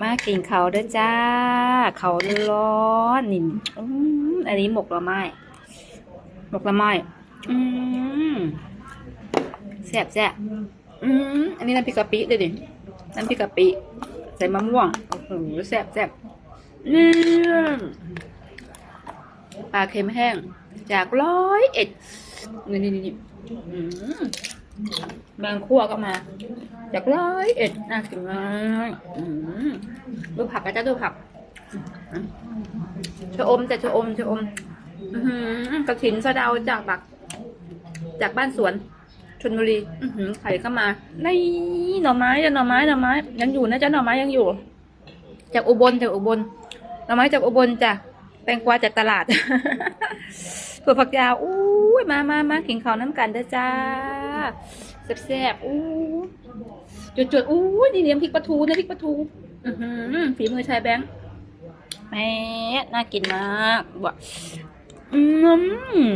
มากินเขาเด้อจ้า เขาร้อนนี่อืมอันนี้หมกละไม้หมกละไม้อืมแซ่บแซ่บอืมอันนี้น้ำพริกกะปิเลยดิน้ำพริกกะปิ ใส่มะม่วงโอ้โหแซ่บแซ่บนี่ปลาเค็มแห้ง จากร้อยเอ็ดนี่นี่นี่อืมแมงคั่วก็มา จากร้อยเอ็ดน่ากินมาก ดูผักนะจ๊ะดูผักชะอมแต่ชะอมชะอมอือหือกระถินสะเดาจากบัก จากบ้านสวนชนบุรีอือหือไข่เข้ามานี่หน่อไม้จ้ะหน่อไม้หน่อไม้ยังอยู่นะจ๊ะหน่อไม้ยังอยู่ จากอุบลจากอุบลหน่อไม้จากอุบลจ้ะแตงกวาจากตลาดถั่วฝักยาวอู้ยมามามากินข้าวน้ำกันเด้อจ้าแซ่บๆอู้จุดจุดๆอู้ยนี่เลี้ยงพริกปลาทูนะพริกปลาทู อือหือฝีมือชายแบงค์แม่น่ากินมากว่ะอืม